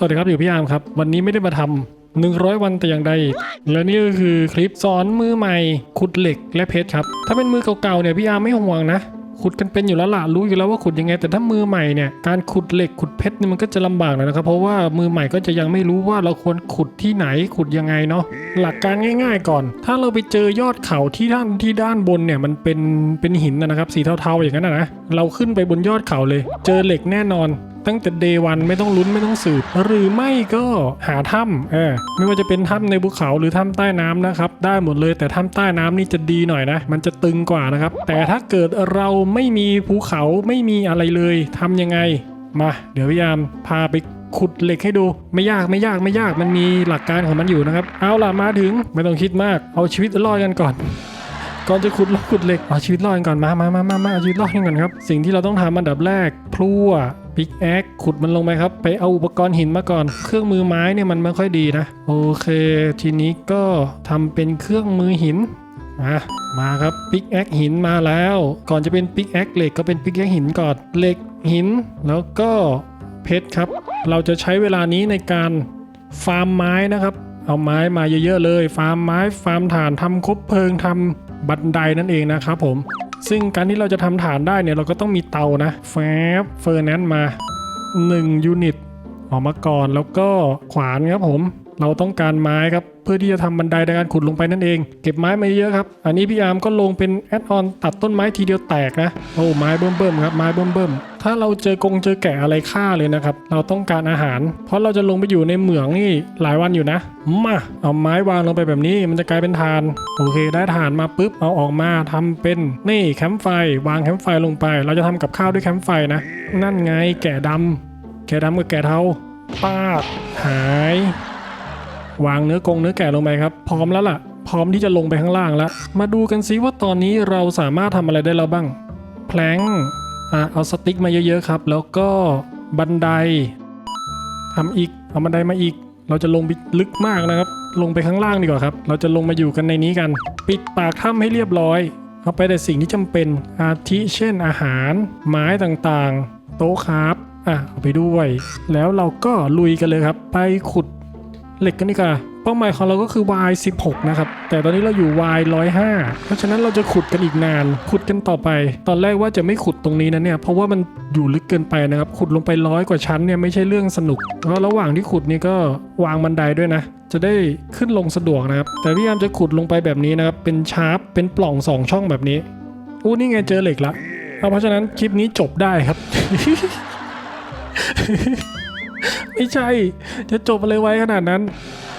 สวัสดีครับอยู่พี่อาร์มครับ วันนี้ไม่ได้มาทำ100วันแต่อย่างใด และนี่ก็คือคลิปสอนมือใหม่ขุดเหล็กและเพชรครับ ถ้าเป็นมือเก่าๆเนี่ยพี่อาร์มไม่ห่วงนะขุดกันเป็นอยู่แล้วล่ะรู้อยู่แล้วว่าขุดยังไง แต่ถ้ามือใหม่เนี่ยการขุดเหล็กขุดเพชรนี่มันก็จะลำบากหน่อยนะครับ เพราะว่ามือใหม่ก็จะยังไม่รู้ว่าเราควรขุดที่ไหนขุดยังไงเนาะหลักการง่าย ๆ ก่อน ถ้าเราไปเจอยอดเขาที่ด้านที่ด้านบนเนี่ยมันเป็นเป็นหินนะครับสีเทาๆอย่างนั้นนะเราขึ้นไปบนยอดเขาเลย เจอเหล็กแน่นอน ตั้งแต่เดวันไม่ต้องลุ้นไม่ต้องสืบ หรือไม่ก็หาถ้ำเออไม่ว่าจะเป็นถ้ำในภูเขาหรือถ้ำใต้น้ำนะครับได้หมดเลยแต่ถ้ำใต้น้ำนี่จะดีหน่อยนะ มันจะตึงกว่านะครับ แต่ถ้าเกิดเราไม่มีภูเขาไม่มีอะไรเลยทำยังไงมา เดี๋ยวพยายามพาไปขุดเหล็กให้ดูไม่ยากไม่ยากไม่ยากมันมีหลักการของมันอยู่นะครับ เอาล่ะมาถึงไม่ต้องคิดมากเอาชีวิตรอดกันก่อน ก่อนจะขุดขุดเหล็กเอาชีวิตรอดกันก่อนมามามามามาเอาชีวิตรอดกันก่อนครับ สิ่งที่เราต้องทำอันดับแรกพลั่ว ปิกแอคขุดมันลงไปครับ ไปเอาอุปกรณ์หินมาก่อน เครื่องมือไม้เนี่ยมันไม่ค่อยดีนะ โอเค ทีนี้ก็ทำเป็นเครื่องมือหินมามาครับปิกแอคหินมาแล้ว ก่อนจะเป็นปิกแอคเหล็กก็เป็นปิกแอคหินก่อนเหล็กหิน แล้วก็เพชรครับ เราจะใช้เวลานี้ในการฟาร์มไม้นะครับ เอาไม้มาเยอะๆเลย ฟาร์มไม้ฟาร์มถ่านทำคบเพลิงทำบันไดนั่นเองนะครับผม ซึ่งการที่เราจะทำฐานได้เนี่ยเราก็ต้องมีเตานะแฟบเฟอร์แนนซ์มา 1 ยูนิตออกมาก่อนแล้วก็ขวานครับผม เราต้องการไม้ครับเพื่อที่จะทำบันไดในการขุดลงไปนั่นเอง เก็บไม้มาเยอะครับ อันนี้พี่อาร์มก็ลงเป็นแอดออนตัดต้นไม้ทีเดียวแตกนะโอ้ไม้เบิ่มๆครับไม้เบิ่มๆถ้าเราเจอกงเจอแกะอะไรฆ่าเลยนะครับเราต้องการอาหาร เพราะเราจะลงไปอยู่ในเหมืองนี่หลายวันอยู่นะมาเอาไม้วางลงไปแบบนี้มันจะกลายเป็นทาน โอเค ได้ทานมาปุ๊บเอาออกมาทำเป็นนี่แคมป์ไฟ วางแคมป์ไฟลงไป เราจะทำกับข้าวด้วยแคมป์ไฟนะ นั่นไงแกะดำแกะดำกับแกะเทาป้าดหาย วางเนื้อกงเนื้อแกะลงไปครับ พร้อมแล้วล่ะ พร้อมที่จะลงไปข้างล่างแล้ว มาดูกันซิว่าตอนนี้เราสามารถทำอะไรได้แล้วบ้าง แพลงอะเอาสติ๊กมาเยอะๆครับ แล้วก็บันไดทำอีก เอาบันไดมาอีก เราจะลงไปลึกมากนะครับ ลงไปข้างล่างดีกว่าครับ เราจะลงมาอยู่กันในนี้กัน ปิดปากถ้ำให้เรียบร้อย เอาไปแต่สิ่งที่จำเป็น อาทิเช่นอาหาร ไม้ต่างๆ โต๊ะครับอะเอาไปด้วย แล้วเราก็ลุยกันเลยครับ ไปขุด เหล็กกันดีกว่าเป้าหมายของเราก็คือ Y 16นะครับ แต่ตอนนี้เราอยู่ Y 105 เพราะฉะนั้นเราจะขุดกันอีกนาน ขุดกันต่อไป ตอนแรกว่าจะไม่ขุดตรงนี้นะเนี่ย เพราะว่ามันอยู่ลึกเกินไปนะครับ ขุดลงไปร้อยกว่าชั้นเนี่ยไม่ใช่เรื่องสนุกแล้วระหว่างที่ขุดนี่ก็วางบันไดด้วยนะ จะได้ขึ้นลงสะดวกนะครับ แต่พยายามจะขุดลงไปแบบนี้นะครับ เป็นชาร์ป เป็นปล่องสองช่องแบบนี้อู้นี่ไงเจอเหล็กละเอาเพราะฉะนั้นคลิปนี้จบได้ครับ ไม่ใช่ จะจบอะไรไว้ขนาดนั้น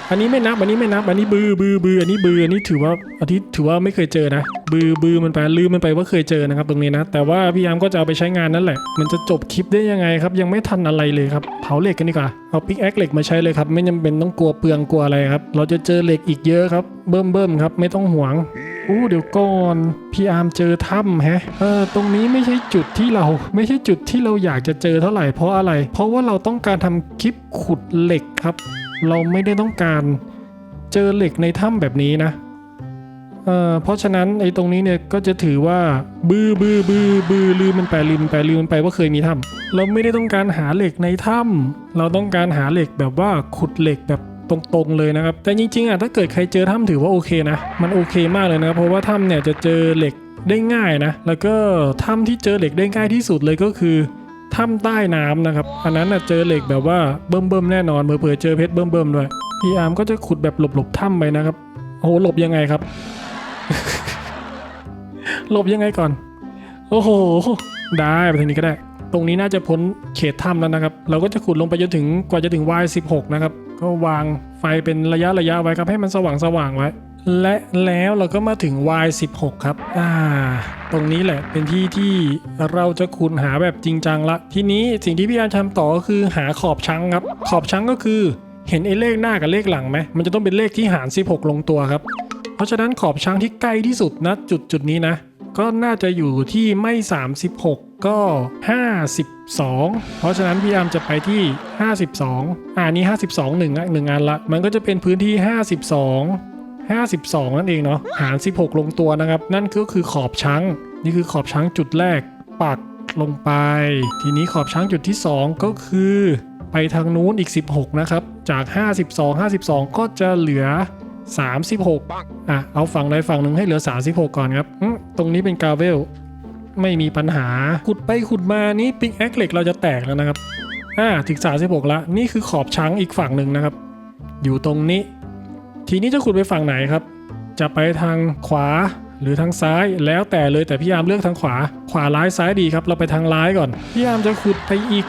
อันนี้ไม่นับ อันนี้ไม่นับ อันนี้บือบือบืออันนี้บืออันนี้ถือว่าอันนี้ถือว่าไม่เคยเจอนะ บือบือมันไปลืมมันไปว่าเคยเจอนะครับ ตรงนี้นะ แต่ว่าพี่ยามก็จะเอาไปใช้งานนั่นแหละ มันจะจบคลิปได้ยังไงครับ ยังไม่ทันอะไรเลยครับ เผาเหล็กกันดีกว่า เอาปิกแอคเหล็กมาใช้เลยครับ ไม่จำเป็นต้องกลัวเปลืองกลัวอะไรครับ เราจะเจอเหล็กอีกเยอะครับ เบิ่มเบิ่มครับ ไม่ต้องห่วง อู้เดี๋ยวก่อนพี่อาร์มเจอถ้ำแฮะเออตรงนี้ไม่ใช่จุดที่เรา ไม่ใช่จุดที่เราอยากจะเจอเท่าไหร่เพราะอะไร เพราะว่าเราต้องการทำคลิปขุดเหล็กครับ เราไม่ได้ต้องการเจอเหล็กในถ้ำแบบนี้นะเออเพราะฉะนั้นไอ้ตรงนี้เนี่ยก็จะถือว่าบือบือบือบือลืมมันไปลืมมันไปลืมมันไปว่าเคยมีถ้ำเราไม่ได้ต้องการหาเหล็กในถ้ำเราต้องการหาเหล็กแบบว่าขุดเหล็กแบบ ตรงๆเลยนะครับ แต่จริงๆอะถ้าเกิดใครเจอถ้ำถือว่าโอเคนะ มันโอเคมากเลยนะครับ เพราะว่าถ้ำเนี่ยจะเจอเหล็กได้ง่ายนะ แล้วก็ถ้ำที่เจอเหล็กได้ง่ายที่สุดเลยก็คือถ้ำใต้น้ำนะครับ อันนั้นน่ะเจอเหล็กแบบว่าเบิ่มๆแน่นอนเผื่อเจอเพชรเบิ่มๆด้วย พี่อาร์มก็จะขุดแบบหลบๆถ้ำไปนะครับ โอ้โหหลบยังไงครับ หลบยังไงก่อน โอ้โห ได้ไปทางนี้ก็ได้ ตรงนี้น่าจะพ้นเขตถ้ำแล้วนะครับ เราก็จะขุดลงไปจนถึงกว่าจะถึง Y16 นะครับ ก็วางไฟเป็นระยะระยะไว้ครับให้มันสว่างสว่างๆไว้ และแล้วเราก็มาถึง Y16 ครับ อ่า ตรงนี้แหละเป็นที่ที่เราจะขุดหาแบบจริงจังละ ทีนี้สิ่งที่พี่อาร์มทำต่อก็คือหาขอบชั้งครับ ขอบชั้งก็คือเห็นไอ้เลขหน้ากับเลขหลังไหม มันจะต้องเป็นเลขที่หาร 16 ลงตัวครับ เพราะฉะนั้นขอบช้างที่ใกล้ที่สุดนะจุดจุดนี้นะ ก็น่าจะอยู่ที่ไม่ 36 ก็ 52 เพราะฉะนั้นพี่ยามจะไปที่ 52อ่านี้ 52หนึ่งอะหนึ่งอันละ มันก็จะเป็นพื้นที่ 52 52 นั่นเองเนาะ หาร 16 ลงตัวนะครับ นั่นก็คือขอบช้าง นี่คือขอบช้างจุดแรก ปักลงไป ทีนี้ขอบช้างจุดที่ 2 ก็คือ ไปทางนู้นอีก 16 นะครับ จาก 52 52 ก็จะเหลือ 36 อะ เอาฝั่งใดฝั่งหนึ่งให้เหลือ 36 ก่อนครับ ตรงนี้เป็นกาเวล ไม่มีปัญหาขุดไปขุดมานี่ปิกแอคเหล็กเราจะแตกแล้วนะครับอ่าถึง36ละนี่คือขอบช้างอีกฝั่งหนึ่งนะครับ อยู่ตรงนี้ ทีนี้จะขุดไปฝั่งไหนครับ จะไปทางขวาหรือทางซ้ายแล้วแต่เลยแต่พี่ยามเลือกทางขวา ขวาร้ายซ้ายดีครับ เราไปทางร้ายก่อน พี่ยามจะขุดไปอีก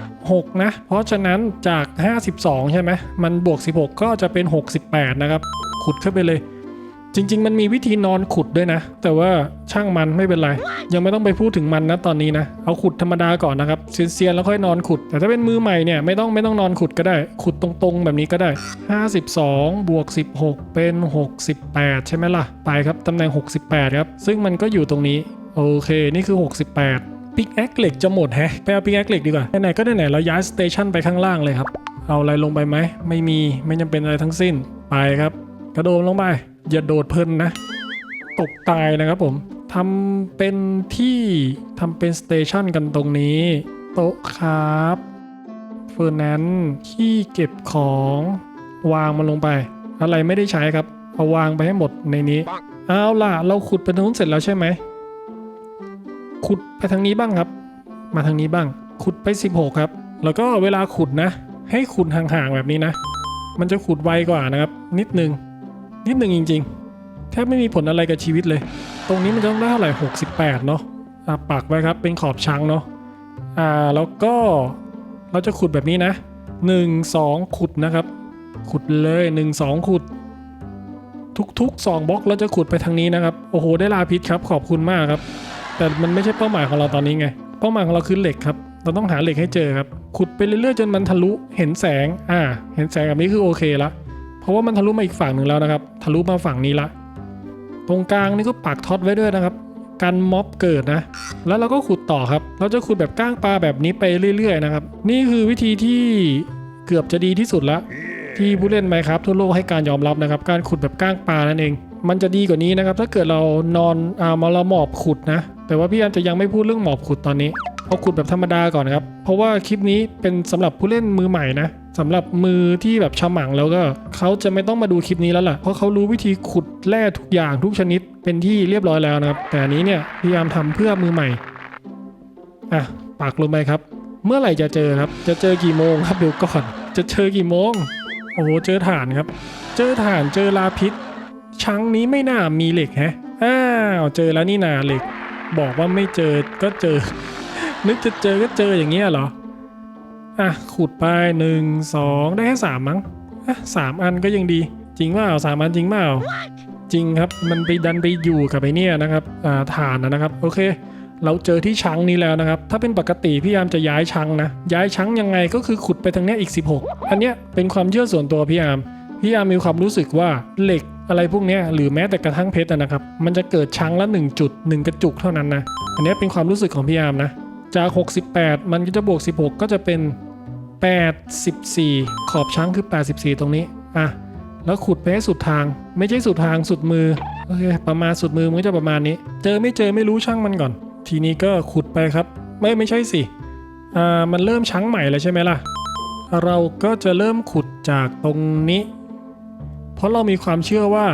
16 นะ เพราะฉะนั้นจาก 52 ใช่ไหมมันบวก 16 ก็จะเป็น 68 นะครับ ขุดเข้าไปเลย จริง ๆ มันมีวิธีนอนขุดด้วยนะ แต่ว่าช่างมันไม่เป็นไร ยังไม่ต้องไปพูดถึงมันนะตอนนี้นะ เอาขุดธรรมดาก่อนนะครับเซียนๆแล้วค่อยนอนขุด แต่ถ้าเป็นมือใหม่เนี่ยไม่ต้องไม่ต้องนอนขุดก็ได้ ขุดตรงๆ แบบนี้ก็ได้ 52 บวก 16 เป็น 68 ใช่ไหมล่ะ ไปครับตำแหน่ง 68 ครับ ซึ่งมันก็อยู่ตรงนี้ โอเค นี่คือ 68ปิกแอคเหล็กจะหมดแฮะไปเอาปิกแอคเหล็กดีกว่าไหนๆก็ไหนๆเราย้ายสเตชันไปข้างล่างเลยครับเอาอะไรลงไปไหมไม่มีไม่จำเป็นอะไรทั้งสิ้นไปครับ กระโดดลงไป อย่าโดดเพลินนะ ตกตายนะครับผมทำเป็นที่ทำเป็นสเตชันกันตรงนี้ โต๊ะครับเฟอร์นันที่เก็บของวางมันลงไป อะไรไม่ได้ใช้ครับ เอาวางไปให้หมดในนี้ เอาล่ะ เราขุดไปทางนู้นเสร็จแล้วใช่ไหม ขุดไปทางนี้บ้างครับ มาทางนี้บ้าง ขุดไป 16 ครับ แล้วก็เวลาขุดนะ ให้ขุดห่างๆแบบนี้นะ มันจะขุดไวกว่านะครับ นิดนึง นิดหนึ่งจริงๆ แทบไม่มีผลอะไรกับชีวิตเลย ตรงนี้มันจะต้องได้เท่าไหร่ 68 เนาะอะปักไว้ครับ เป็นขอบช้างเนาะอ่าแล้วก็เราจะขุดแบบนี้นะ 1 2 ขุดนะครับ ขุดเลย 1 2 ขุด ทุกๆ 2บล็อกเราจะขุดไปทางนี้นะครับ โอ้โห ได้ลาพิษครับ ขอบคุณมากครับ แต่มันไม่ใช่เป้าหมายของเราตอนนี้ไง เป้าหมายของเราคือเหล็กครับ เราต้องหาเหล็กให้เจอครับ ขุดไปเรื่อยๆจนมันทะลุ เห็นแสง อ่า เห็นแสงแบบนี้คือโอเคละ เพราะว่ามันทะลุมาอีกฝั่งหนึ่งแล้วนะครับ ทะลุมาฝั่งนี้ละ ตรงกลางนี่ก็ปักท็อตไว้ด้วยนะครับ กันม็อบเกิดนะ แล้วเราก็ขุดต่อครับ เราจะขุดแบบก้างปลาแบบนี้ไปเรื่อย ๆ นะครับ นี่คือวิธีที่เกือบจะดีที่สุดละที่ผู้เล่นไหมครับทั่วโลกให้การยอมรับนะครับ การขุดแบบก้างปลานั่นเอง มันจะดีกว่านี้นะครับ ถ้าเกิดเรานอนอ่ามาเราหมอบขุดนะ แต่ว่าพี่ยามจะยังไม่พูดเรื่องหมอบขุดตอนนี้เอาขุดแบบธรรมดาก่อนครับ เพราะว่าคลิปนี้เป็นสำหรับผู้เล่นมือใหม่นะ สำหรับมือที่แบบฉมังแล้วก็เขาจะไม่ต้องมาดูคลิปนี้แล้วล่ะ เพราะเขารู้วิธีขุดแร่ทุกอย่างทุกชนิดเป็นที่เรียบร้อยแล้วนะครับ แต่อันนี้เนี่ยพยายามทำเพื่อมือใหม่ อะปักลงไปครับ เมื่อไหร่จะเจอครับ จะเจอกี่โมงครับเดี๋ยวก่อน จะเจอกี่โมง โอ้โหเจอฐานครับ เจอฐานเจอลาพิษชั้งนี้ไม่น่ามีเหล็กแฮะ อ้าวเจอแล้วนี่นาเหล็ก บอกว่าไม่เจอก็เจอ นึกจะเจอก็เจออย่างเงี้ยเหรอ อะขุดไปหนึ่งสองได้แค่สามมั้งอะสามอันก็ยังดี จริงเปล่าสามอันจริงเปล่าจริงครับมันไปดันไปอยู่กับไอเนี่ยนะครับอ่าฐานนะครับโอเค เราเจอที่ชังนี้แล้วนะครับ ถ้าเป็นปกติพี่ยามจะย้ายชังนะ ย้ายชังยังไงก็คือขุดไปทางเนี้ยอีก 16 อันเนี้ยเป็นความเชื่อส่วนตัวพี่ยามพี่ยามมีความรู้สึกว่าเหล็กอะไรพวกเนี้ยหรือแม้แต่กระทั่งเพชรนะครับ มันจะเกิดชังละ1จุด1กระจุกเท่านั้นนะ อันเนี้ยเป็นความรู้สึกของพี่ยามนะ จาก 68 มันก็จะบวก 16 ก็จะเป็น 84 ขอบช้างคือ 84 ตรงนี้ อะ แล้วขุดไปให้สุดทาง ไม่ใช่สุดทางสุดมือ โอเค ประมาณสุดมือมันก็จะประมาณนี้ เจอไม่เจอไม่รู้ช่างมันก่อน ทีนี้ก็ขุดไปครับ ไม่ไม่ใช่สิ อ่า มันเริ่มช้างใหม่แล้วใช่ไหมล่ะ เราก็จะเริ่มขุดจากตรงนี้ เพราะเรามีความเชื่อว่า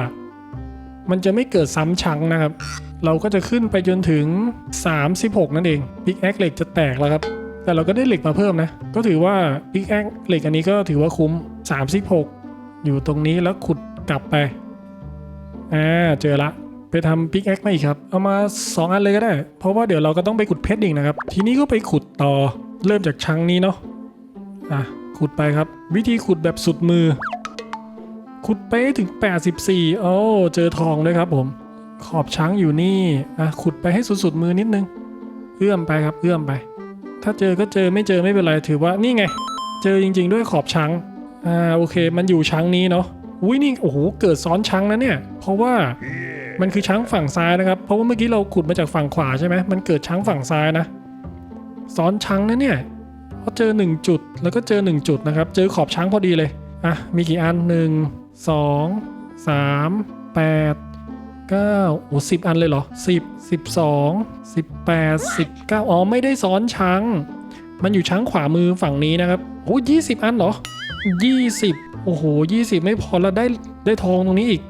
มันจะไม่เกิดซ้ำชังนะครับ เราก็จะขึ้นไปจนถึง 36 นั่นเองพิกแอคเหล็กจะแตกแล้วครับ แต่เราก็ได้เหล็กมาเพิ่มนะ ก็ถือว่าพิกแอคเหล็กอันนี้ก็ถือว่าคุ้ม 36 อยู่ตรงนี้แล้วขุดกลับไปอ่าเจอละไปทำพิกแอคมาอีกครับ เอามา 2 อันเลยก็ได้ เพราะว่าเดี๋ยวเราก็ต้องไปขุดเพชรอีกนะครับ ทีนี้ก็ไปขุดต่อเริ่มจากชั้งนี้เนาะอะขุดไปครับ วิธีขุดแบบสุดมือ ขุดไปถึง 84 โอ้ เจอทองด้วยครับผม ขอบช้างอยู่นี่อะขุดไปให้สุดๆมือนิดนึง เอื้อมไปครับ เอื้อมไป ถ้าเจอก็เจอไม่เจอไม่เป็นไรถือว่านี่ไง เจอจริง ๆ ด้วยขอบช้างอ่าโอเค มันอยู่ช้างนี้เนาะอุ้ยนี่โอ้โหเกิดซ้อนช้างนะเนี่ย เพราะว่ามันคือช้างฝั่งซ้ายนะครับ เพราะว่าเมื่อกี้เราขุดมาจากฝั่งขวาใช่ไหมมันเกิดช้างฝั่งซ้ายนะ ซ้อนช้างนะเนี่ยเพราะเจอ 1 จุดแล้วก็เจอ 1 จุดนะครับ เจอขอบช้างพอดีเลย อะ มีกี่อัน1 2 3 8 9โอ้สิบอันเลยเหรอ 10 12 18 19 อ๋อ ไม่ได้ซ้อนช้าง มันอยู่ช้างขวามือฝั่งนี้นะครับโอ้ยี่สิบอันเหรอยี่สิบโอ้โหยี่สิบไม่พอแล้วได้ได้ทองตรงนี้อีก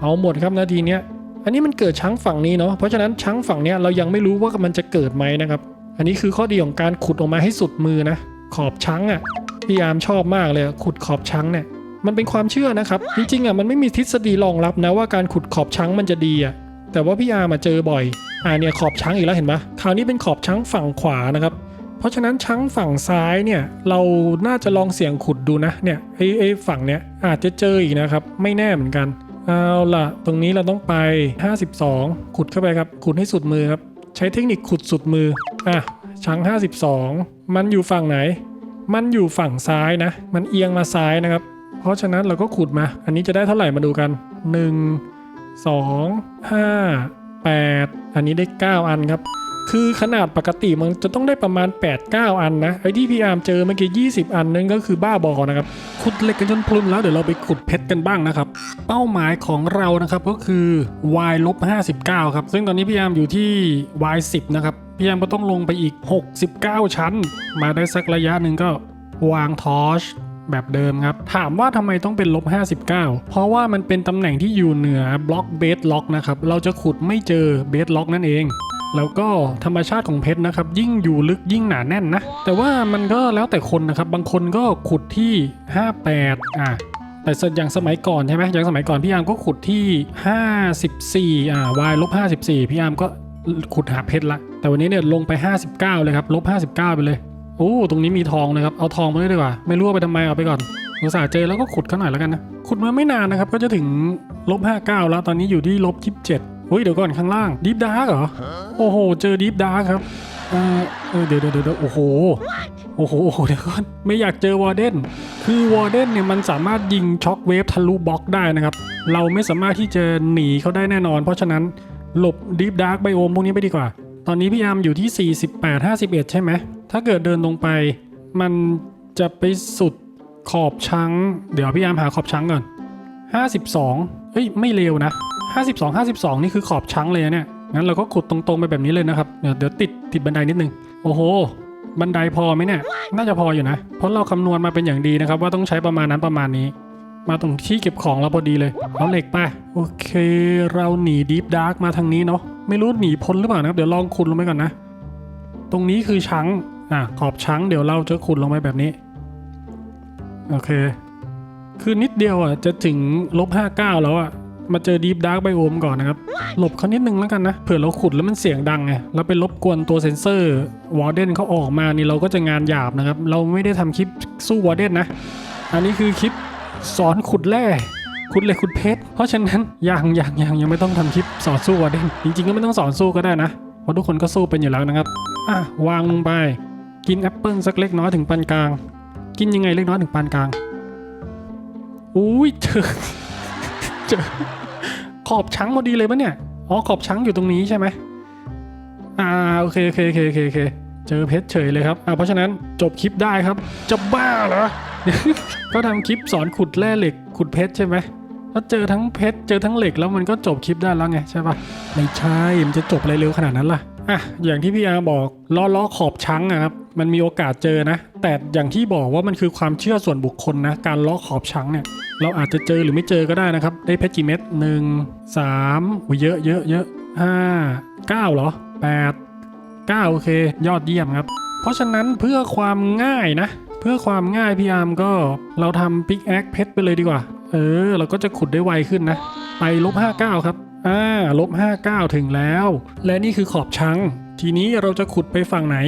เอาหมดครับนาทีเนี้ยอันนี้มันเกิดช้างฝั่งนี้เนาะ เพราะฉะนั้นช้างฝั่งเนี้ยเรายังไม่รู้ว่ามันจะเกิดไหมนะครับ อันนี้คือข้อดีของการขุดออกมาให้สุดมือนะ ขอบช้างอะ่ะ พี่อามชอบมากเลยขุดขอบช้างเนี่ย มันเป็นความเชื่อนะครับ จริงๆอะมันไม่มีทฤษฎีรองรับนะว่าการขุดขอบช้างมันจะดีอะแต่ว่าพี่อาร์มาเจอบ่อยอ่าเนี่ยขอบช้างอีกแล้วเห็นปะคราวนี้เป็นขอบช้างฝั่งขวานะครับ เพราะฉะนั้นช้างฝั่งซ้ายเนี่ยเราน่าจะลองเสี่ยงขุดดูนะเนี่ยไอ้ไอ้ฝั่งเนี้ยอาจจะเจออีกนะครับ ไม่แน่เหมือนกันเอาล่ะ ตรงนี้เราต้องไป 52 ขุดเข้าไปครับ ขุดให้สุดมือครับ ใช้เทคนิคขุดสุดมืออะช้าง52 มันอยู่ฝั่งไหน มันอยู่ฝั่งซ้ายนะ มันเอียงมาซ้ายนะครับ เพราะฉะนั้นเราก็ขุดมา อันนี้จะได้เท่าไหร่มาดูกัน 1 2 5 8 อันนี้ได้ 9 อันครับ คือขนาดปกติมันจะต้องได้ประมาณ 8-9 อันนะ ไอ้ที่พี่อาร์มเจอเมื่อกี้20 อันนั่นก็คือบ้าบอนะครับ ขุดเหล็กกันจนพลุนแล้วเดี๋ยวเราไปขุดเพชรกันบ้างนะครับ เป้าหมายของเรานะครับก็คือ y ลบ59 ครับ ซึ่งตอนนี้พี่อาร์มอยู่ที่ y 10นะครับ พี่อาร์มก็ต้องลงไปอีก 69 ชั้น มาได้สักระยะหนึ่งก็วางทอช แบบเดิมครับ ถามว่าทำไมต้องเป็นลบ59 เพราะว่ามันเป็นตำแหน่งที่อยู่เหนือบล็อกเบสล็อกนะครับ เราจะขุดไม่เจอเบสล็อกนั่นเองแล้วก็ธรรมชาติของเพชรนะครับ ยิ่งอยู่ลึกยิ่งหนาแน่นนะ แต่ว่ามันก็แล้วแต่คนนะครับ บางคนก็ขุดที่ 58 อะ แต่อย่างสมัยก่อนใช่ไหมอย่างสมัยก่อนพี่อามก็ขุดที่ 54 อ่า y ลบ54 พี่อามก็ขุดหาเพชรละ แต่วันนี้เนี่ยลงไป 59 เลยครับลบ59 ไปเลย โอ้ตรงนี้มีทองนะครับ เอาทองมาด้วยดีกว่า ไม่รู้ว่าไปทำไมเอาไปก่อนอุตส่าห์เจอแล้วก็ขุดเขาหน่อยแล้วกันนะ ขุดมาไม่นานนะครับ ก็จะถึงลบ59แล้ว ตอนนี้อยู่ที่ลบ27เฮ้ยเดี๋ยวก่อนข้างล่างดิฟดาร์กเหรอ โอ้โห เจอดิฟดาร์กครับเออเดี๋ยวเดี๋ยวเดี๋ยวโอ้โหโอ้โห โอ้โหเดี๋ยวก่อน ไม่อยากเจอวอร์เดน คือวอร์เดนเนี่ยมันสามารถยิงช็อคเวฟทะลุบล็อกได้นะครับ เราไม่สามารถที่จะหนีเขาได้แน่นอน เพราะฉะนั้นหลบดีฟดาร์กไบโอมพวกนี้ไปดีกว่า ตอนนี้พี่อาร์มอยู่ที่ 48 51 ใช่ไหม ถ้าเกิดเดินลงไป มันจะไปสุดขอบช้าง เดี๋ยวพี่อาร์มหาขอบช้างก่อน 52เฮ้ย ไม่เร็วนะ 52 52 นี่คือขอบช้างเลยเนี่ย งั้นเราก็ขุดตรงๆไปแบบนี้เลยนะครับ เดี๋ยวเดี๋ยวติดติดบันไดนิดนึง โอ้โห บันไดพอไหมเนี่ย น่าจะพออยู่นะ เพราะเราคำนวณมาเป็นอย่างดีนะครับว่าต้องใช้ประมาณนั้นประมาณนี้ มาตรงที่เก็บของเราพอดีเลย เอาเหล็กไป โอเค เราหนีดีฟดาร์กมาทางนี้เนาะ ไม่รู้หนีพ้นหรือเปล่านะครับ เดี๋ยวลองขุดลงไปก่อนนะ ตรงนี้คือช้างอะ ขอบช้างเดี๋ยวเราจะขุดลงไปแบบนี้ โอเค คือนิดเดียวอะ จะถึงลบ59แล้วอะ มาเจอดีฟดาร์กไบโอมก่อนนะครับ หลบเขานิดนึงแล้วกันนะ เผื่อเราขุดแล้วมันเสียงดังไง แล้วไปรบกวนตัวเซนเซอร์วอร์เดนเขาออกมานี่เราก็จะงานหยาบนะครับ เราไม่ได้ทำคลิปสู้วอร์เดนนะ อันนี้คือคลิป สอนขุดแร่ขุดเหล็กขุดเพชร เพราะฉะนั้นยังยังยังยังไม่ต้องทำคลิปสอนสู้อร์เดนจริงๆก็ไม่ต้องสอนสู้ก็ได้นะเพราะทุกคนก็สู้เป็นอยู่แล้วนะครับอะวางลงไป กินแอปเปิลสักเล็กน้อยถึงปานกลาง กินยังไงเล็กน้อยถึงปานกลางอุ้ยเจอเจอขอบช้างพอดีเลยปะเนี่ยอ๋อขอบช้างอยู่ตรงนี้ใช่ไหมอ่าโอเคโอเคโอเคโอเคเจอเพชรเฉยเลยครับอ่าเพราะฉะนั้นจบคลิปได้ครับ จะบ้าเหรอ ก็ทำคลิปสอนขุดแร่เหล็ก ขุดเพชรใช่ไหมถ้าเจอทั้งเพชรเจอทั้งเหล็กแล้วมันก็จบคลิปได้แล้วไงใช่ปะไม่ใช่มันจะจบอะไรเร็วขนาดนั้นล่ะอะอย่างที่พี่อาบอกล้อล้อขอบช้างอะครับมันมีโอกาสเจอนะ แต่อย่างที่บอกว่ามันคือความเชื่อส่วนบุคคลนะการล้อขอบช้างเนี่ยเราอาจจะเจอหรือไม่เจอก็ได้นะครับ ได้เพชรกี่เม็ดหนึ่งสามอุ้ยเยอะเยอะเยอะห้าเก้าเหรอแปดเก้าโอเค ยอดเยี่ยมครับ เพราะฉะนั้นเพื่อความง่ายนะ พื่อความง่ายพี่อาร์มก็เราทำปิกแอคเพชรไปเลยดีกว่า เออ เราก็จะขุดได้ไวขึ้นนะ ไปลบ59 ครับ อ่าลบ59 ถึงแล้ว และนี่คือขอบชัง ทีนี้เราจะขุดไปฝั่งไหน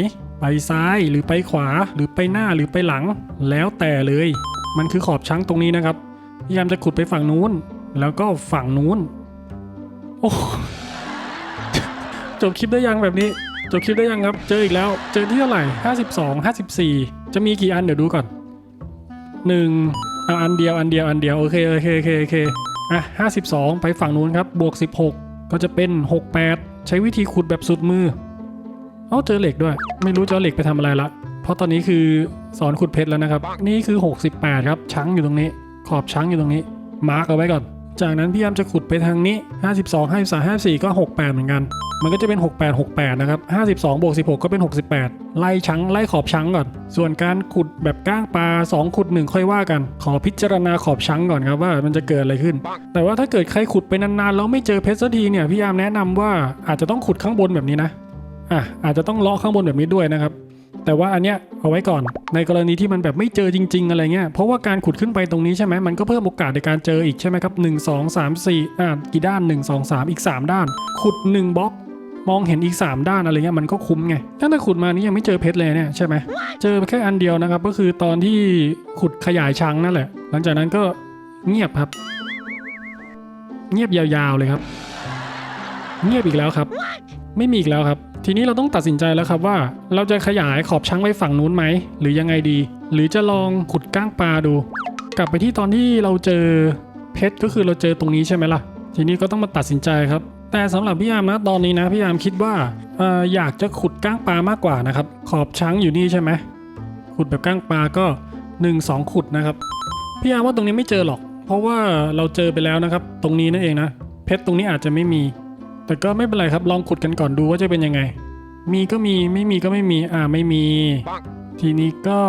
ไปซ้ายหรือไปขวาหรือไปหน้าหรือไปหลัง แล้วแต่เลย มันคือขอบชังตรงนี้นะครับพยายามจะขุดไปฝั่งนู้น แล้วก็ฝั่งนู้น โอ้จบคลิปได้ยังแบบนี้ จบคลิปได้ยังครับ เจออีกแล้ว เจอที่เท่าไหร่ 52 54 จะมีกี่อันเดี๋ยวดูก่อน1เอาอันเดียวอันเดียวอันเดียวโอเคโอเคโอเคโอเคอะ52ไปฝั่งนู้นครับบวก16ก็จะเป็น68ใช้วิธีขุดแบบสุดมือ เอ้าเจอเหล็กด้วย ไม่รู้จะเอเหล็กไปทำอะไรละเพราะตอนนี้คือสอนขุดเพชรแล้วนะครับ นี่คือ 68 ครับช้างอยู่ตรงนี้ ขอบช้างอยู่ตรงนี้ มาร์กเอาไว้ก่อน จากนั้นพี่ยามจะขุดไปทางนี้ 52 53 54 ก็ 68 เหมือนกัน มันก็จะเป็น 68 68 นะครับ 52บวก16 ก็เป็น 68 ไล่ชั้งไล่ขอบชั้งก่อน ส่วนการขุดแบบก้างปลา 2 ขุด 1 ค่อยว่ากัน ขอพิจารณาขอบชั้งก่อนครับว่ามันจะเกิดอะไรขึ้น แต่ว่าถ้าเกิดใครขุดไปนานๆแล้วไม่เจอเพชรสักทีเนี่ยพี่ยามแนะนำว่าอาจจะต้องขุดข้างบนแบบนี้นะ อะอาจจะต้องเลาะข้างบนแบบนี้ด้วยนะครับ แต่ว่าอันเนี้ยเอาไว้ก่อน ในกรณีที่มันแบบไม่เจอจริง ๆ อะไรเงี้ยเพราะว่าการขุดขึ้นไปตรงนี้ใช่ไหมมันก็เพิ่มโอกาสในการเจออีกใช่ไหมครับ 1 2 3 4อ่ากี่ด้าน 1 2 3 อีก 3 ด้าน ขุด 1บล็อกมองเห็นอีก 3 ด้านอะไรเงี้ยมันก็คุ้มไงถ้าถ้าขุดมานี้ยังไม่เจอเพชรเลยเนี่ยใช่ไหมเจอแค่อันเดียวนะครับ ก็คือตอนที่ขุดขยายชังนั่นแหละ หลังจากนั้นก็เงียบครับ เงียบยาวๆเลยครับ เงียบอีกแล้วครับ ไม่มีอีกแล้วครับ ทีนี้เราต้องตัดสินใจแล้วครับว่า เราจะขยายขอบช้างไว้ฝั่งนู้นไหม หรือยังไงดี หรือจะลองขุดก้างปลาดู กลับไปที่ตอนที่เราเจอเพชรก็คือเราเจอตรงนี้ใช่ไหมล่ะ ทีนี้ก็ต้องมาตัดสินใจครับ แต่สำหรับพี่ยามนะตอนนี้นะพี่ยามคิดว่าอออยากจะขุดก้างปลามากกว่านะครับ ขอบช้างอยู่นี่ใช่ไหมขุดแบบก้างปลาก็ 1 2 ขุดนะครับพี่ยามว่าตรงนี้ไม่เจอหรอก เพราะว่าเราเจอไปแล้วนะครับ ตรงนี้นั่นเองนะ เพชรตรงนี้อาจจะไม่มี แต่ก็ไม่เป็นไรครับลองขุดกันก่อนดูว่าจะเป็นยังไง มีก็มีไม่มีก็ไม่มีอ่าไม่มี ทีนี้ก็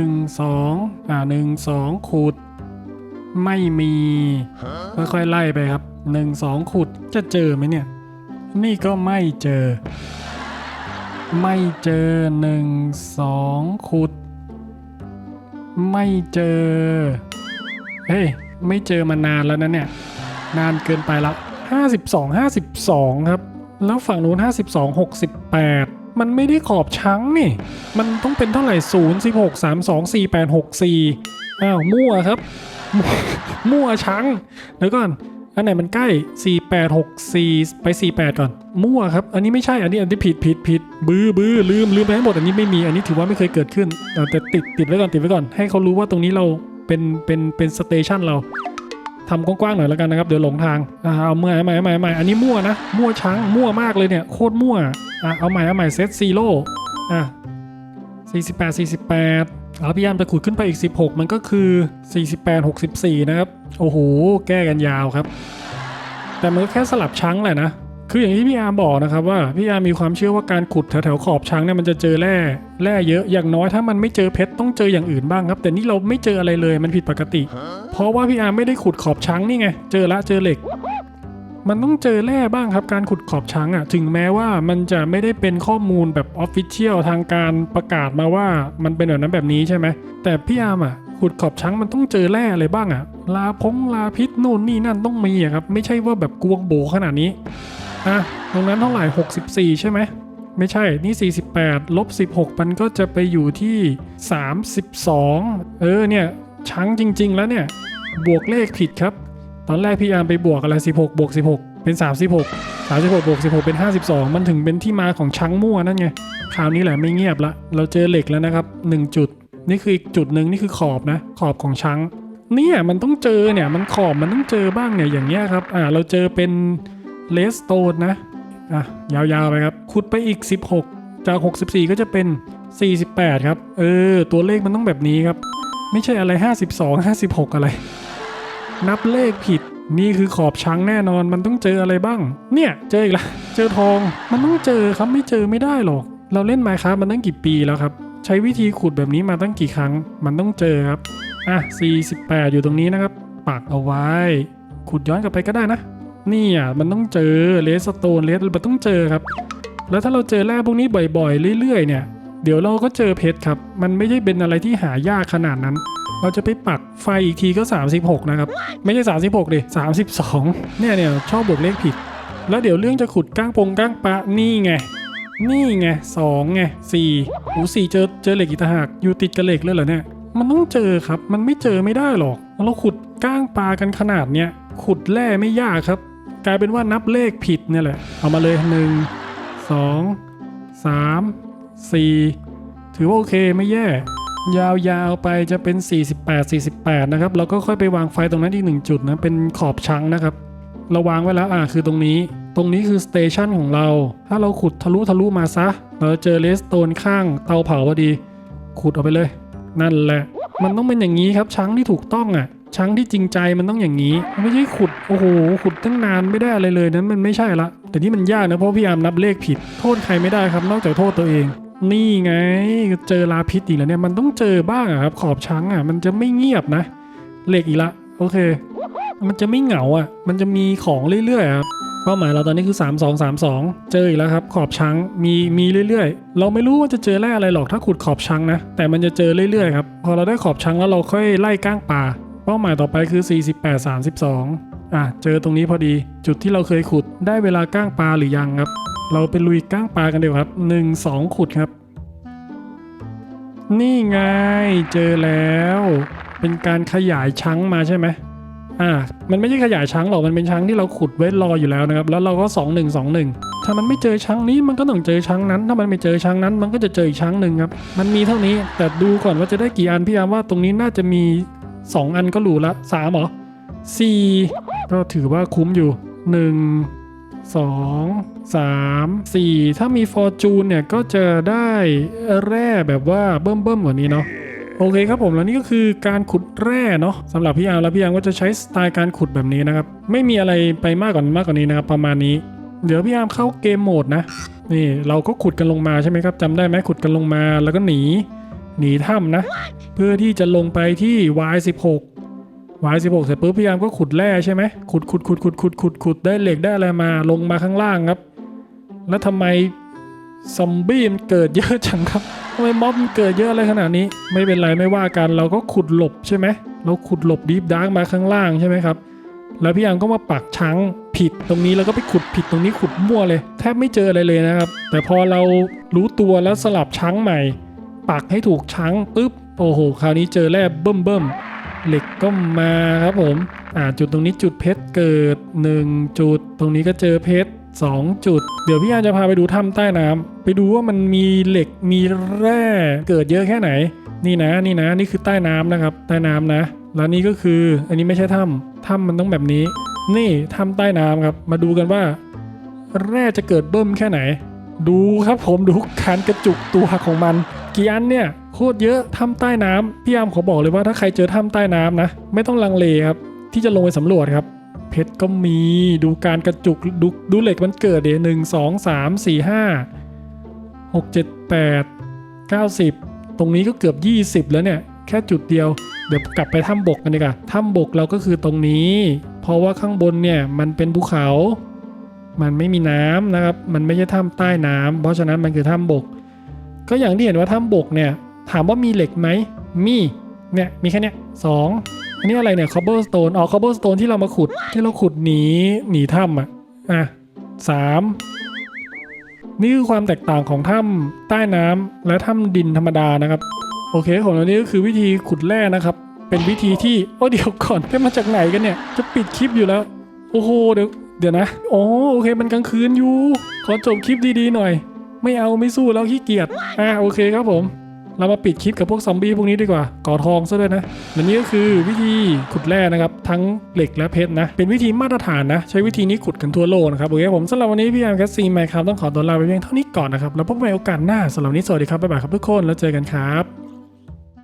1 2อ่า1 2ขุด ไม่มีค่อยๆไล่ไปครับ 1 2ขุดจะเจอไหมเนี่ย นี่ก็ไม่เจอ ไม่เจอ 1 2ขุด ไม่เจอ เฮ้ยไม่เจอมานานแล้วนะเนี่ย นานเกินไปละ 52 52 ครับ แล้วฝั่งนู้น 52 68 มันไม่ได้ขอบช้างนี่ มันต้องเป็นเท่าไหร่ 0 16 32 48 64 อ้าว มั่วครับ มั่วมั่วช้างเดี๋ยวก่อน อันไหนมันใกล้ 48 64 ไป 48 ก่อน มั่วครับ อันนี้ไม่ใช่ อันนี้อันที่ผิดผิดผิดบื้อบื้อลืมลืมไปให้หมด อันนี้ไม่มี อันนี้ถือว่าไม่เคยเกิดขึ้น แต่ติดติดไว้ก่อนติดไว้ก่อน ให้เขารู้ว่าตรงนี้เราเป็นเป็นเป็นสเตชันเรา ทำกว้างๆหน่อยแล้วกันนะครับเดี๋ยวหลงทางอ่าเอาใหม่ใหม่ใหม่ใหม่อันนี้มั่วนะ มั่วช้างมั่วมากเลยเนี่ยโคตรมั่วอะเอาใหม่เอาใหม่เซตซีโร่อะ48 48เอาพยายามจะขุดขึ้นไปอีก 16 มันก็คือ 48 64 นะครับ โอ้โห แก้กันยาวครับ แต่มันก็แค่สลับช้างแหละนะ คืออย่างที่พี่อาร์บอกนะครับว่าพี่อาร์มีความเชื่อว่าการขุดแถวๆขอบช้างเนี่ยมันจะเจอแร่แร่เยอะอย่างน้อยถ้ามันไม่เจอเพชรต้องเจออย่างอื่นบ้างครับ แต่นี่เราไม่เจออะไรเลยมันผิดปกติ เพราะว่าพี่อาร์ไม่ได้ขุดขอบช้างนี่ไงเจอละเจอเหล็ก มันต้องเจอแร่บ้างครับการขุดขอบช้างอะ่ะ ถึงแม้ว่ามันจะไม่ได้เป็นข้อมูลแบบออฟฟิเชียลทางการประกาศมาว่ามันเป็นแบบนั้นแบบนี้ใช่ไหมแต่พี่อาร์มอะขุดขอบช้างมันต้องเจอแร่อะไรบ้างอะ่ะลาพงลาพิษนู่นนี่นั่นต้องมีอะครับไม่ใช่ว่าแบบกวงโบขนาดนี้ อะตรงนั้นเท่าไหร่ 64 ใช่ไหม ไม่ใช่ นี่ 48 ลบ 16 มันก็จะไปอยู่ที่ 32 เออ เนี่ยช้างจริง ๆ แล้วเนี่ย บวกเลขผิดครับ ตอนแรกพี่อาร์มไปบวกอะไร 16 บวก 16 เป็น 36 36บวก16 เป็น 52 มันถึงเป็นที่มาของช้างมั่วนั่นไง คราวนี้แหละไม่เงียบละ เราเจอเหล็กแล้วนะครับ 1 จุด นี่คืออีกจุดหนึ่งนี่คือขอบนะ ขอบของช้างเนี่ยมันต้องเจอเนี่ย มันขอบมันต้องเจอบ้างเนี่ยอย่างเงี้ยครับ อ่า เราเจอเป็น เลสโตนนะ อะ ยาวๆ ไปครับ ขุดไปอีก 16 จาก 64 ก็จะเป็น 48 ครับ เออ ตัวเลขมันต้องแบบนี้ครับ ไม่ใช่อะไร 52 56 อะไร นับเลขผิด นี่คือขอบช้างแน่นอน มันต้องเจออะไรบ้าง เนี่ย เจออีกละ เจอทอง มันต้องเจอครับ ไม่เจอไม่ได้หรอก เราเล่นไมค์ครับมันตั้งกี่ปีแล้วครับ ใช้วิธีขุดแบบนี้มาตั้งกี่ครั้ง มันต้องเจอครับ อะ 48 อยู่ตรงนี้นะครับ ปักเอาไว้ ขุดย้อนกลับไปก็ได้นะ นี่อะมันต้องเจอเลสโตนเลสมันต้องเจอครับ แล้วถ้าเราเจอแร่พวกนี้บ่อยๆ เรื่อยๆเนี่ยเดี๋ยวเราก็เจอเพชรครับ มันไม่ใช่เป็นอะไรที่หายากขนาดนั้น เราจะไปปักไฟอีกทีก็ 36 นะครับ ไม่ใช่ 36ดิ32 เนี่ยเนี่ยชอบบวกเลขผิด แล้วเดี๋ยวเรื่องจะขุดก้างปงก้างปะนี่ไง นี่ไงสองไงสี่โอ้สี่เจอเจอเหล็กอีกต่างหากอยู่ติดกับเหล็กเลยเหรอเนี่ย มันต้องเจอครับ มันไม่เจอไม่ได้หรอก เราขุดก้างปลากันขนาดเนี้ยขุดแร่ไม่ยากครับ กลายเป็นว่านับเลขผิดเนี่ยแหละ เอามาเลยหนึ่งสองสามสี่ถือว่าโอเคไม่แย่ ยาวๆไปจะเป็น 48 48 นะครับแล้วก็ค่อยไปวางไฟตรงนั้นอีกหนึ่งจุดนะ เป็นขอบชังนะครับ เราวางไว้แล้วอะคือตรงนี้ ตรงนี้คือสเตชันของเรา ถ้าเราขุดทะลุทะลุมาซะ เราเจอเลสโตนข้างเตาเผาพอดี ขุดออกไปเลย นั่นแหละ มันต้องเป็นอย่างนี้ครับช้างที่ถูกต้องอะ ช้างที่จริงใจมันต้องอย่างนี้ ไม่ใช่ขุดโอ้โหขุดตั้งนานไม่ได้อะไรเลยนั้นมันไม่ใช่ละ แต่ที่มันยากนะเพราะพี่อามนับเลขผิด โทษใครไม่ได้ครับ นอกจากโทษตัวเอง นี่ไงเจอลาพิษอีกแล้วเนี่ยมันต้องเจอบ้างครับ ขอบช้างอะ มันจะไม่เงียบนะเหล็กอีกละโอเค มันจะไม่เหงาอะ มันจะมีของเรื่อยๆครับเป้าหมายเราตอนนี้คือ 3 2 3 2 เจออีกแล้วครับ ขอบช้างมีมีเรื่อยๆ เราไม่รู้ว่าจะเจอแร่อะไรหรอกถ้าขุดขอบช้างนะ แต่มันจะเจอเรื่อยๆครับ พอเราได้ขอบช้างแล้วเราค่อยไล่ก้างป่า เป้าหมายต่อไปคือ 48 32อะเจอตรงนี้พอดี จุดที่เราเคยขุดได้เวลาก้างปลาหรือยังครับ เราไปลุยก้างปลากันเดี๋ยวครับ 1 2 ขุดครับ นี่ไงเจอแล้ว เป็นการขยายช้างมาใช่ไหมอ่ามันไม่ใช่ขยายช้างหรอก มันเป็นช้างที่เราขุดไว้รออยู่แล้วนะครับ แล้วเราก็ 2 1 2 1 ถ้ามันไม่เจอช้างนี้มันก็ต้องเจอช้างนั้น ถ้ามันไม่เจอช้างนั้น มันก็จะเจออีกช้างหนึ่งครับ มันมีเท่านี้ แต่ดูก่อนว่าจะได้กี่อันพี่อามว่าตรงนี้น่าจะมี 2อันก็หรูละสามเหรอสี่ก็ถือว่าคุ้มอยู่1 2 3 4ถ้ามีฟอร์จูนเนี่ยก็จะได้แร่แบบว่าเบิ่มๆกว่านี้เนาะโอเคครับผมแล้วนี่ก็คือการขุดแร่เนาะสำหรับพี่อาร์แล้วพี่อาร์มก็จะใช้สไตล์การขุดแบบนี้นะครับ ไม่มีอะไรไปมากกว่ามากกว่านี้นะครับ ประมาณนี้ เดี๋ยวพี่อาร์มเข้าเกมโหมดนะ นี่เราก็ขุดกันลงมาใช่ไหมครับจำได้ไหมขุดกันลงมาแล้วก็หนี หนีถ้ำนะ เพื่อที่จะลงไปที่ Y16 Y16 เสร็จปุ๊บพี่อามก็ขุดแร่ใช่ไหมขุดขุดขุดขุดขุดขุดขุดได้เหล็กได้อะไรมาลงมาข้างล่างครับ แล้วทำไมซอมบี้มันเกิดเยอะจังครับทำไมม็อบมันเกิดเยอะอะไรขนาดนี้ ไม่เป็นไรไม่ว่ากันเราก็ขุดหลบใช่ไหมเราขุดหลบดีฟดาร์กมาข้างล่างใช่ไหมครับแล้วพี่อังก็มาปักช้างผิดตรงนี้แล้วก็ไปขุดผิดตรงนี้ขุดมั่วเลย แทบไม่เจออะไรเลยนะครับ แต่พอเรารู้ตัวแล้วสลับช้างใหม่ ปักให้ถูกช้างปุ๊บโอ้โหคราวนี้เจอแร่เบิ่มเบิ่มเหล็กก็มาครับผมอ่าจุดตรงนี้จุดเพชรเกิด 1 จุด ตรงนี้ก็เจอเพชร2 จุด เดี๋ยวพี่อาจะพาไปดูถ้ำใต้น้ำไปดูว่ามันมีเหล็กมีแร่เกิดเยอะแค่ไหน นี่นะนี่นะนี่คือใต้น้ำนะครับ ใต้น้ำนะ แล้วนี่ก็คืออันนี้ไม่ใช่ถ้ำถ้ำมันต้องแบบนี้ นี่ถ้ำใต้น้ำครับ มาดูกันว่า แร่จะเกิดเบิ่มแค่ไหน ดูครับผมดูการกระจุกตัวของมันกี่อันเนี่ยโคตรเยอะถ้ำใต้น้ำพี่ยามขอบอกเลยว่าถ้าใครเจอถ้ำใต้น้ำนะ ไม่ต้องลังเลครับที่จะลงไปสำรวจครับ เพชรก็มีดูการกระจุกดูดูเหล็กมันเกิดเดี๋ยวหนึ่งสองสามสี่ห้าหกเจ็ดแปดเก้าสิบตรงนี้ก็เกือบ 20 แล้วเนี่ย แค่จุดเดียวเดี๋ยวกลับไปถ้ำบกกันดีกว่าถ้ำบกเราก็คือตรงนี้ เพราะว่าข้างบนเนี่ยมันเป็นภูเขา มันไม่มีน้ำนะครับ มันไม่ใช่ถ้ำใต้น้ำเพราะฉะนั้นมันคือถ้ำบก ก็อย่างที่เห็นว่าถ้ำบกเนี่ย ถามว่ามีเหล็กไหม มี เนี่ย มีแค่เนี้ยสองอันนี้อะไรเนี่ย cobblestone อ๋อ cobblestone ที่เรามาขุด ที่เราขุดหนี หนีถ้ำอะ อะสามนี่คือความแตกต่างของถ้ำใต้น้ำและถ้ำดินธรรมดานะครับ โอเคของเรานี้ก็คือวิธีขุดแร่นะครับ เป็นวิธีที่ โอ้เดี๋ยวก่อนได้มาจากไหนกันเนี่ย จะปิดคลิปอยู่แล้ว โอ้โห เดี๋ยว เดี๋ยวนะ โอ้โอเคมันกลางคืนอยู่ ขอจบคลิปดีๆหน่อย ไม่เอาไม่สู้แล้วขี้เกียจ อะโอเคครับผม เรามาปิดคลิปกับพวกซอมบี้พวกนี้ดีกว่า ก่อทองซะด้วยนะและนี่ก็คือวิธีขุดแร่นะครับ ทั้งเหล็กและเพชรนะ เป็นวิธีมาตรฐานนะ ใช้วิธีนี้ขุดกันทั่วโลกนะครับ โอเคผมสำหรับวันนี้พี่อาร์มแคสซีไมค์ครับต้องขอตัวลาไปเพียงเท่านี้ก่อนนะครับ แล้วพบกันใหม่โอกาสหน้าสำหรับวันนี้สวัสดีครับ บ๊ายบายครับทุกคน แล้วเจอกันครับ